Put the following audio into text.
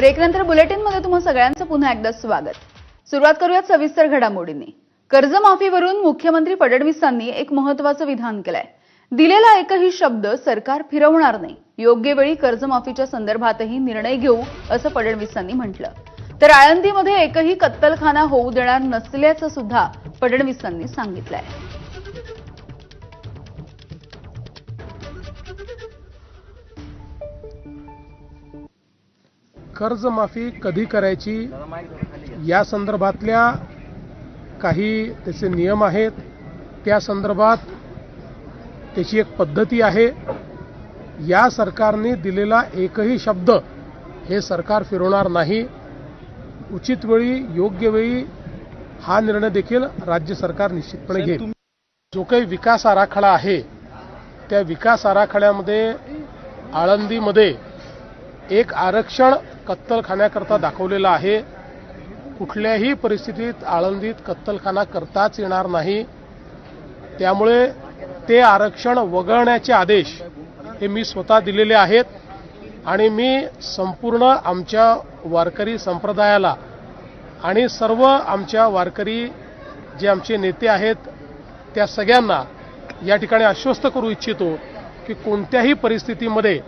ब्रेकनंतर बुलेटिनमध्ये तुम्हा सगळ्यांचं पुन्हा एकदा स्वागत. सुरुवात करूयात सविस्तर घडामोडींनी. कर्जमाफीवरून मुख्यमंत्री फडणवीसांनी एक महत्वाचं विधान केलंय. दिलेला एकही शब्द सरकार फिरवणार नाही. योग्य वेळी कर्जमाफीच्या संदर्भातही निर्णय घेऊ असं फडणवीसांनी म्हटलं. तर आळंदीमध्ये एकही कत्तलखाना होऊ देणार नसल्याचं सुद्धा फडणवीसांनी सांगितलंय. कर्जमाफी कधी करायची या संदर्भातल्या काही त्याचे नियम आहेत. त्या संदर्भात त्याची एक पद्धती आहे. या सरकारने दिलेला एकही शब्द हे सरकार फिरवणार नाही. उचित वेळी योग्य वेळी हा निर्णय देखील राज्य सरकार निश्चितपणे घेईल. जो काही विकास आराखडा आहे त्या विकास आराखड्यामध्ये आळंदीमध्ये एक आरक्षण कत्तलखान्याकरता दाखवलेलं आहे. कुठल्याही परिस्थितीत आळंदीत कत्तलखाना करताच येणार नाही. त्यामुळे ते आरक्षण वगळण्याचे आदेश हे मी स्वतः दिलेले आहेत आणि मी संपूर्ण आमच्या वारकरी संप्रदायाला आणि सर्व आमच्या वारकरी जे आमचे नेते आहेत त्या सगळ्यांना या ठिकाणी आश्वस्त करू इच्छितो की कोणत्याही परिस्थितीमध्ये